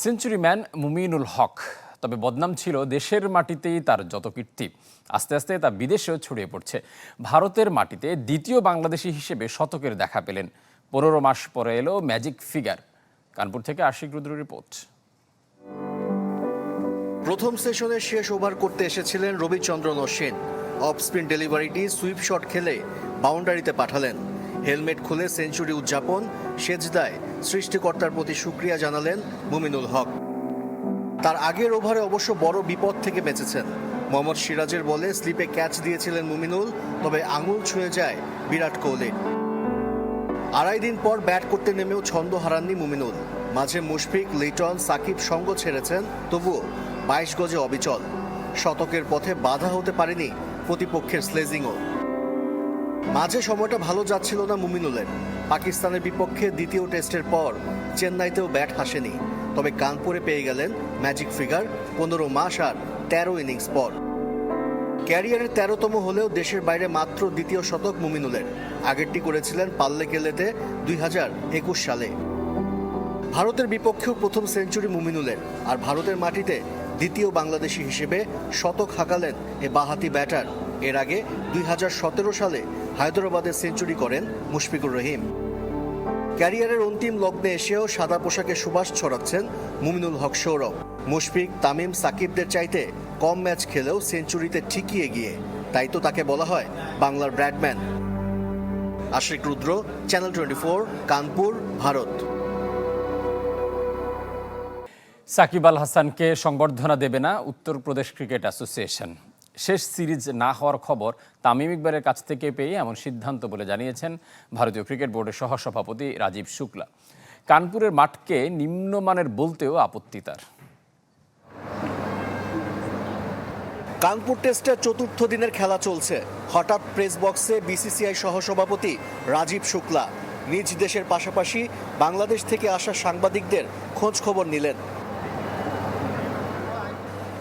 সেঞ্চুরিম্যান মুমিনুল হক। তবে বদনাম ছিল দেশের মাটিতেই তার যত কীর্তি। আস্তে আস্তে তা বিদেশেও ছড়িয়ে পড়ছে। ভারতের মাটিতে দ্বিতীয় বাংলাদেশি হিসেবে শতকের দেখা পেলেন। পনেরো মাস পরে এলো ম্যাজিক ফিগার। কানপুর থেকে আশিক রুদ্র রিপোর্ট। প্রথম সেশনে শেষ ওভার করতে এসেছিলেন রবিচন্দ্রন অশ্বিন অফ স্পিন ডেলিভারিটি সুইপ শট খেলে বাউন্ডারিতে পাঠালেন। হেলমেট খুলে সেঞ্চুরি উদযাপন সেজদায় সৃষ্টিকর্তার প্রতি সুক্রিয়া জানালেন মুমিনুল হক। তার আগের ওভারে অবশ্য বড় বিপদ থেকে বেঁচেছেন। মোহাম্মদ সিরাজের বলে স্লিপে ক্যাচ দিয়েছিলেন মুমিনুল, তবে আঙুল ছুঁয়ে যায় বিরাট কোহলি। আড়াই দিন পর ব্যাট করতে নেমেও ছন্দ হারাননি মুমিনুল। মাঝে মুশফিক, লিটন, সাকিব সঙ্গ ছেড়েছেন, তবুও বাইশ গজে অবিচল। শতকের পথে বাধা হতে পারেনি প্রতিপক্ষের স্লেজিংও। মাঝে সময়টা ভালো যাচ্ছিল না মুমিনুলের। পাকিস্তানের বিপক্ষে দ্বিতীয় টেস্টের পর চেন্নাইতেও ব্যাট হাসেনি তবে কানপুরে পেয়ে গেলেন ম্যাজিক ফিগার, পনেরো মাস আর তেরো ইনিংস পর। ক্যারিয়ারের তেরোতম হলেও দেশের বাইরে মাত্র দ্বিতীয় শতক মুমিনুলের। আগেরটি করেছিলেন পাল্লে কেলেতে দুই হাজার একুশ সালে। ভারতের বিপক্ষেও প্রথম সেঞ্চুরি মুমিনুলের আর ভারতের মাটিতে দ্বিতীয় বাংলাদেশি হিসেবে শতক হাঁকালেন এ বাহাতি ব্যাটার। এর আগে দুই হাজার সতেরো সালে হায়দরাবাদে সেঞ্চুরি করেন মুশফিকুর রহিম। ক্যারিয়ারের অন্তিম লগ্নে এসেও সাদা পোশাকে সুবাস ছড়াচ্ছেন মুমিনুল হক সৌরভ। মুশফিক, তামিম, সাকিবদের চাইতে কম ম্যাচ খেলেও সেঞ্চুরিতে ঠিকই এগিয়ে। তাই তো তাকে বলা হয় বাংলার Bradman. Ashik Rudra, channel twenty Kanpur, Bharat. Shakib Al হাসানকে সংবর্ধনা দেবে না উত্তরপ্রদেশ ক্রিকেট অ্যাসোসিয়েশন। শেষ সিরিজ না হওয়ার খবর তামিম ইকবালের কাছ থেকে পেয়ে এমন সিদ্ধান্ত বলে জানিয়েছেন ভারতীয় ক্রিকেট বোর্ডের সহসভাপতি রাজীব শুক্লা। কানপুরের মাঠকে নিম্নমানের বলতেও আপত্তি তার। কানপুর টেস্টের চতুর্থ দিনের খেলা চলছে। হঠাৎ প্রেস বক্সে বিসিসিআই সহসভাপতি রাজীব শুক্লা নিজ দেশের পাশাপাশি বাংলাদেশ থেকে আসা সাংবাদিকদের খোঁজ খবর নিলেন।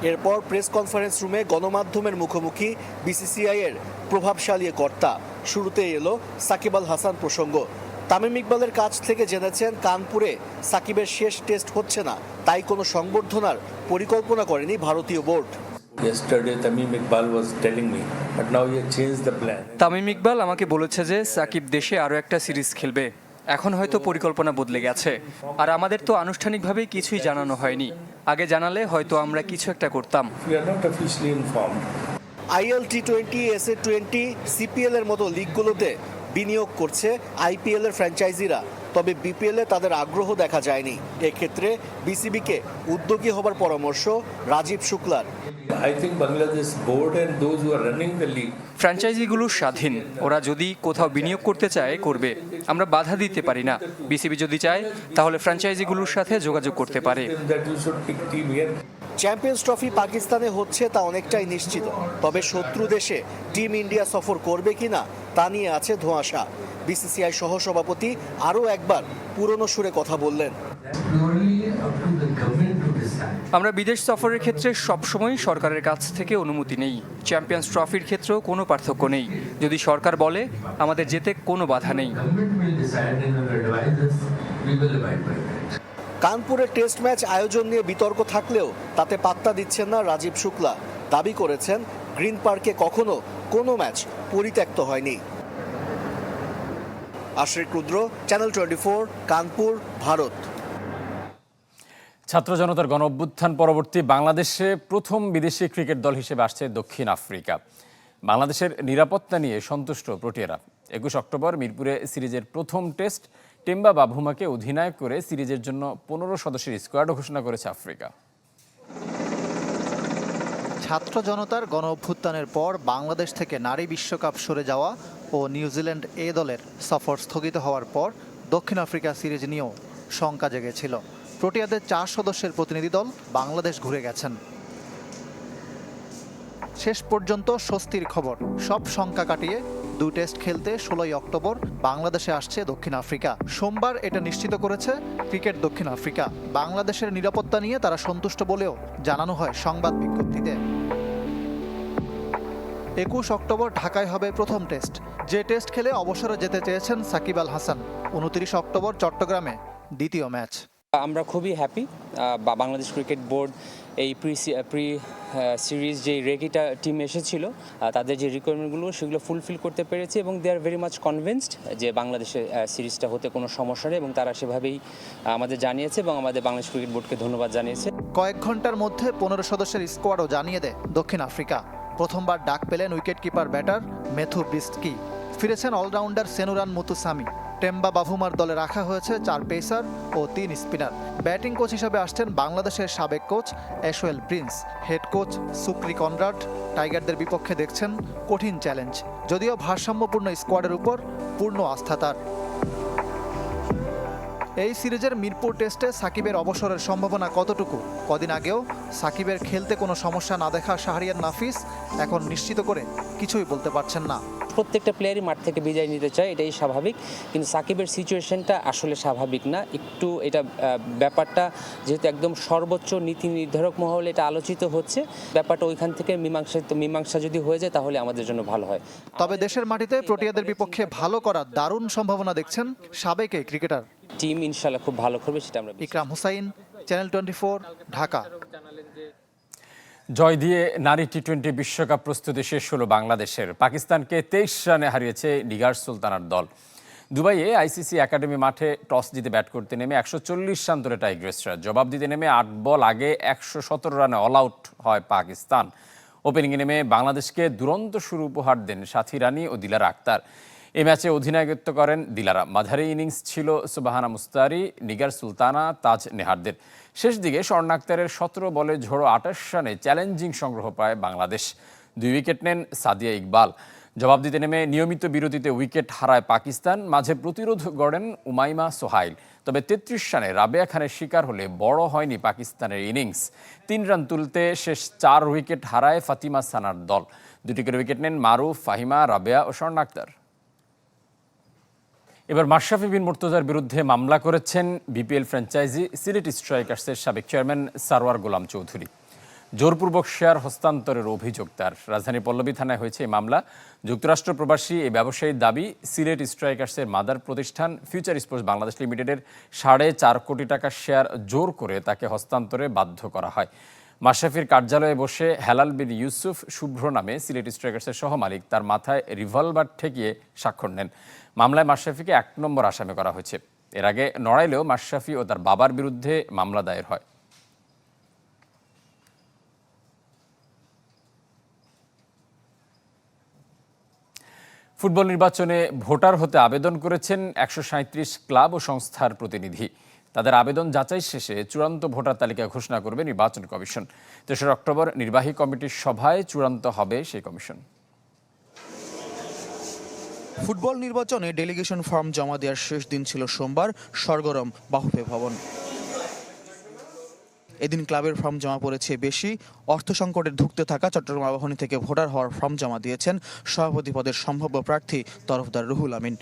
এরপর প্রেস কনফারেন্স রুমে গণমাধ্যমের মুখোমুখি বিসিসিআই এর প্রভাবশালী কর্তা। শুরুতেই এলো সাকিব আল হাসান প্রসঙ্গ। তামিম ইকবালের কাছ থেকে জেনেছেন কানপুরে সাকিবের শেষ টেস্ট হচ্ছে না তাই কোনো সংবর্ধনার পরিকল্পনা করেনি ভারতীয় বোর্ড. তামিম ইকবাল আমাকে বলেছে যে সাকিব দেশে আরও একটা সিরিজ খেলবে। এখন হয়তো পরিকল্পনা বদলে গেছে। আর আমাদের তো আনুষ্ঠানিকভাবেই কিছুই জানানো হয়নি। আগে জানালে হয়তো আমরা কিছু একটা করতাম. IL T twenty S A twenty CPL এর মতো লিগগুলোতে বিনিয়োগ করছে আইপিএল এর ফ্র্যাঞ্চাইজিরা তবে বিপিএল এ তাদের আগ্রহ দেখা যায়নি। এক্ষেত্রে বিসিবিকে উদ্যোগী হবার পরামর্শ রাজীব শুক্লার। ফ্র্যাঞ্চাইজিগুলো স্বাধীন। ওরা যদি কোথাও বিনিয়োগ করতে চায় করবে। আমরা বাধা দিতে পারি না। বিসিবি যদি চায় তাহলে ফ্র্যাঞ্চাইজিগুলোর সাথে যোগাযোগ করতে পারে. চ্যাম্পিয়ন্স ট্রফি পাকিস্তানে হচ্ছে তা অনেকটাই নিশ্চিত। তবে শত্রু দেশে টিম ইন্ডিয়া সফর করবে কিনা তা নিয়ে আছে ধোঁয়াশা। বিসিসিআই সহসভাপতি আরও একবার পুরনো সুরে কথা বললেন. আমরা বিদেশ সফরের ক্ষেত্রে সবসময় সরকারের কাছ থেকে অনুমতি নেই চ্যাম্পিয়ন্স ট্রফির ক্ষেত্রেও কোনো পার্থক্য নেই যদি সরকার বলে আমাদের যেতে কোনো বাধা নেই Government will decide and will advise us, we will abide by that. কানপুরে টেস্ট ম্যাচ আয়োজন নিয়ে বিতর্ক থাকলেও তাতে পাত্তা দিচ্ছেন না রাজীব শুক্লা দাবি করেছেন গ্রিন পার্কে কখনো কোনো ম্যাচ পরিত্যক্ত হয়নি আশ্রিক রুদ্র চ্যানেল টোয়েন্টি কানপুর ভারত ছাত্র জনতার গণ অভ্যুত্থান পরবর্তী বাংলাদেশে প্রথম বিদেশি ক্রিকেট দল হিসেবে আসছে দক্ষিণ আফ্রিকা। বাংলাদেশের নিরাপত্তা নিয়ে সন্তুষ্ট প্রোটিয়ারা। একুশ অক্টোবর মিরপুরে সিরিজের প্রথম টেস্ট টেম্বা বাভুমাকে অধিনায়ক করে সিরিজের জন্য পনেরো সদস্যের স্কোয়াডও ঘোষণা করেছে আফ্রিকা। ছাত্র জনতার গণ অভ্যুত্থানের পর বাংলাদেশ থেকে নারী বিশ্বকাপ সরে যাওয়া ও নিউজিল্যান্ড এ দলের সফর স্থগিত হওয়ার পর দক্ষিণ আফ্রিকা সিরিজ নিয়েও শঙ্কা জেগেছিল। প্রোটিয়াদের চার সদস্যের প্রতিনিধি দল বাংলাদেশ ঘুরে গেছেন। শেষ পর্যন্ত স্বস্তির খবর, সব শঙ্কা কাটিয়ে দুই টেস্ট খেলতে ষোলোই অক্টোবর বাংলাদেশে আসছে দক্ষিণ আফ্রিকা। সোমবার এটা নিশ্চিত করেছে ক্রিকেট দক্ষিণ আফ্রিকা। বাংলাদেশের নিরাপত্তা নিয়ে তারা সন্তুষ্ট বলেও জানানো হয় সংবাদ বিজ্ঞপ্তিতে। একুশ অক্টোবর ঢাকায় হবে প্রথম টেস্ট। যে টেস্ট খেলে অবসরে যেতে চেয়েছেন সাকিব আল হাসান। উনত্রিশ অক্টোবর চট্টগ্রামে দ্বিতীয় ম্যাচ। আমরা খুবই হ্যাপি বা বাংলাদেশ ক্রিকেট বোর্ড এই প্রি প্রি সিরিজ যে রেগিটা টিম এসেছিল তাদের যে রিকোয়ারমেন্টগুলো সেগুলো ফুলফিল করতে পেরেছে এবং they are very much convinced যে বাংলাদেশে সিরিজটা হতে কোনো সমস্যা নেই এবং তারা সেভাবেই আমাদের জানিয়েছে এবং আমাদের বাংলাদেশ ক্রিকেট বোর্ডকে ধন্যবাদ জানিয়েছে। কয়েক ঘণ্টার মধ্যে পনেরো সদস্যের স্কোয়াডও জানিয়ে দেয় দক্ষিণ আফ্রিকা। প্রথমবার ডাক পেলেন wicket keeper batter Matthew Breetzke ফিরেছেন অলরাউন্ডার সেনুরান মুতুসামি। টেম্বা বাভুমার দলে রাখা হয়েছে চার পেসার ও তিন স্পিনার। ব্যাটিং কোচ হিসেবে আসছেন বাংলাদেশের সাবেক coach Ashwell Prince. Head coach Shukri Conrad টাইগারদের বিপক্ষে দেখছেন কঠিন চ্যালেঞ্জ। যদিও ভারসাম্যপূর্ণ স্কোয়াডের উপর পূর্ণ আস্থা তার। এই সিরিজের মিরপুর টেস্টে সাকিবের অবসরের সম্ভাবনা কতটুকু? কদিন আগেও সাকিবের খেলতে কোনো সমস্যা না দেখা শাহরিয়ার নাফিস এখন নিশ্চিত করে কিছুই বলতে পারছেন না। প্রত্যেকটা প্লেয়ারই মাঠ থেকে বিজয় নিতে চায় এটাই স্বাভাবিক। কিন্তু সাকিবের সিচুয়েশনটা আসলে স্বাভাবিক না। একটু এটা ব্যাপারটা যেহেতু একদম সর্বোচ্চ নীতি নির্ধারক মহলে এটা আলোচিত হচ্ছে ব্যাপারটা ওইখান থেকে মীমাংসা মীমাংসা যদি হয়ে যায় তাহলে আমাদের জন্য ভালো হয়। তবে দেশের মাটিতে প্রোটিয়াদের বিপক্ষে ভালো করার দারুণ সম্ভাবনা দেখছেন সাবেক এই ক্রিকেটার। টিম ইনশাল্লাহ খুব ভালো করবে সেটা আমরা ইকরাম হুসাইন চ্যানেল টোয়েন্টি ঢাকা। জয় দিয়ে নারী টি টোয়েন্টি বিশ্বকাপ প্রস্তুতি শেষ হলো বাংলাদেশের। পাকিস্তানকে তেইশ রানে হারিয়েছে নিগার সুলতানার দল। দুবাইয়ে আইসিসি একাডেমি মাঠে টস জিতে ব্যাট করতে নেমে একশো চল্লিশ রান তোলে টাইগ্রেসরা। জবাব দিতে নেমে আট বল আগে একশো সতেরো রানে অল আউট হয় পাকিস্তান। ওপেনিংয়ে নেমে বাংলাদেশকে দুরন্ত শুরু উপহার দেন সাথী রানী ও দিলার আক্তার। এই ম্যাচে অধিনায়কত্ব করেন দিলারা। মাঝারি ইনিংস ছিল সুবাহানা মুস্তারি, নিগার সুলতানা, তাজ নেহারদের। শেষ দিকে স্বর্ণ আক্তারের সতেরো বলে ঝোড়ো আঠাশ রানে চ্যালেঞ্জিং সংগ্রহ পায় বাংলাদেশ। দুই উইকেট নেন সাদিয়া ইকবাল। জবাব দিতে নেমে নিয়মিত বিরতিতে উইকেট হারায় পাকিস্তান, মাঝে প্রতিরোধ গড়েন উমাইমা সোহাইল। তবে তেত্রিশ রানে রাবেয়া খানের শিকার হলে বড় হয়নি পাকিস্তানের ইনিংস। তিন রান তুলতে শেষ চার উইকেট হারায় ফাতিমা সানার দল। দুটি করে উইকেট নেন মারুফ, ফাহিমা, রাবেয়া ও স্বর্ণ আক্তার। এবার মাশরাফি বিন মুর্তজার বিরুদ্ধে মামলা করেছেন বিপিএল ফ্র্যাঞ্চাইজি সিলেট স্ট্রাইকার্সের সাবেক চেয়ারম্যান সারোয়ার গোলাম চৌধুরী। জোরপূর্বক শেয়ার হস্তান্তরের অভিযোগ তার। রাজধানী পল্লবী থানায় হয়েছে এই মামলা। যুক্তরাষ্ট্র প্রবাসী এই ব্যবসায়ীর দাবি, সিলেট স্ট্রাইকার্সের মাদার প্রতিষ্ঠান ফিউচার স্পোর্টস বাংলাদেশ লিমিটেডের সাড়ে চার কোটি টাকার শেয়ার জোর করে তাকে হস্তান্তরে বাধ্য করা হয়। মাশরাফির কার্যালয়ে বসে হেলাল বিন ইউসুফ শুভ্র নামে সিলেট স্ট্রাইকার্সের সহমালিক তার মাথায় রিভলভার ঠেকিয়ে স্বাক্ষর নেন। মামলায় মাশরাফিকে এক নম্বর আসামি করা হয়েছে। এর আগে নড়াইলেও মাশরাফি ও তার বাবার বিরুদ্ধে মামলা দায়ের হয়। ফুটবল নির্বাচনে ভোটার হতে আবেদন করেছেন একশো সাঁইত্রিশ ক্লাব ও সংস্থার প্রতিনিধি। তাদের আবেদন যাচাই শেষে চূড়ান্ত ভোটার তালিকা ঘোষণা করবে নির্বাচন কমিশন। তেসরা অক্টোবর নির্বাহী কমিটির সভায় চূড়ান্ত হবে সেই কমিশন। ফুটবল নির্বাচনে ডেলিগেশন ফর্ম জমা দেওয়ার শেষ দিন ছিল সোমবার, সরগরম বাহুপে ভবন। এদিন ক্লাবের ফর্ম জমা পড়েছে বেশি, অর্থ সংকটে ধুঁকতে থাকা চট্টগ্রাম আবাহনী থেকে ভোটার হওয়ার ফর্ম জমা দিয়েছেন সভাপতি পদের সম্ভাব্য প্রার্থী তরফদার রুহুল আমিন।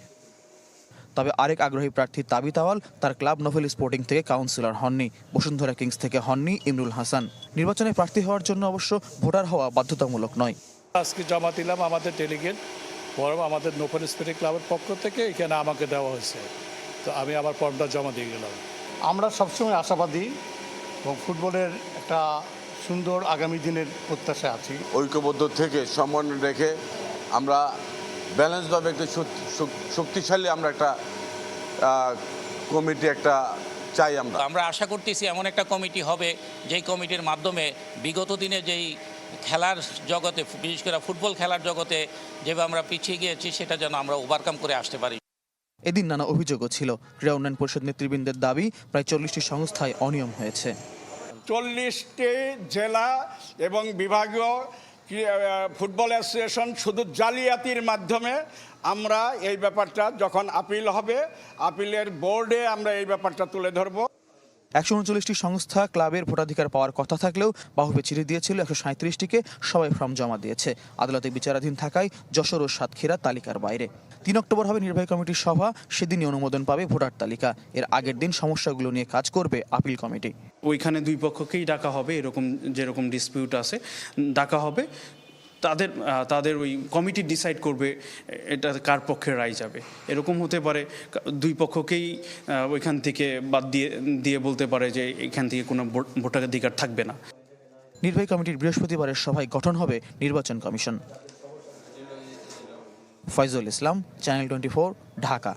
তবে আরেক আগ্রহী প্রার্থী তাবি তাওয়াল তার ক্লাব নোভেল স্পোর্টিং থেকে কাউন্সিলর হননি। বসুন্ধরা কিংস থেকে হননি ইমরুল হাসান। নির্বাচনে প্রার্থী হওয়ার জন্য অবশ্য ভোটার হওয়া বাধ্যতামূলক নয়। আজকে জমা দিলাম আমাদের ডেলিগেট বরং আমাদের নোপেন স্পিরিট ক্লাবের পক্ষ থেকে এখানে আমাকে দেওয়া হয়েছে। তো আমি আমার ফর্মটা জমা দিয়ে গেলাম। আমরা সবসময় আশাবাদী এবং ফুটবলের একটা সুন্দর আগামী দিনের প্রত্যাশা আছি। ঐক্যবদ্ধ থেকে সমন্বয় রেখে আমরা ব্যালেন্সভাবে একটা শক্তি- শক- শক্তিশালী আমরা একটা কমিটি একটা চাই আমরা। আমরা আশা করতেছি এমন একটা কমিটি হবে যেই কমিটির মাধ্যমে বিগত দিনে যেই খেলার জগতে বিশেষ করে ফুটবল খেলার জগতে যেভাবে আমরা পিছিয়ে গিয়েছি সেটা যেন আমরা ওভারকাম করে আসতে পারি। এদিন নানা অভিযোগও ছিল ক্রীড়া উন্নয়ন পরিষদ নেতৃবৃন্দের দাবি প্রায় চল্লিশটি সংস্থায় অনিয়ম হয়েছে। চল্লিশটি জেলা এবং বিভাগীয় ফুটবল অ্যাসোসিয়েশন শুধু জালিয়াতির মাধ্যমে আমরা এই ব্যাপারটা যখন আপিল হবে আপিলের বোর্ডে আমরা এই ব্যাপারটা তুলে ধরবো। একশো উনচল্লিশটি সংস্থা ক্লাবের ভোটাধিকার পাওয়ার কথা থাকলেও বাহুবে চিঠি দিয়েছিল একশো সাঁত্রিশটিকে সবাই ফর্ম জমা দিয়েছে। আদালতে বিচারাধীন থাকায় যশোর ও সাতক্ষীরা তালিকার বাইরে। তিন অক্টোবর হবে নির্বাহী কমিটির সভা। সেদিনই অনুমোদন পাবে ভোটার তালিকা। এর আগের দিন সমস্যাগুলো নিয়ে কাজ করবে আপিল কমিটি। ওইখানে দুই পক্ষকেই ডাকা হবে, এরকম যেরকম ডিসপিউট আছে, ডাকা হবে। তাদের তাদের ওই কমিটি ডিসাইড করবে এটা কার পক্ষে রায় যাবে। এরকম হতে পারে দুই পক্ষকেই ওইখান থেকে বাদ দিয়ে দিয়ে বলতে পারে যে এখান থেকে কোনো ভোট- ভোটাধিকার থাকবে না। নির্বাহী কমিটির বৃহস্পতিবারের সভায় গঠন হবে নির্বাচন commission. Foyzul Islam, channel twenty Dhaka.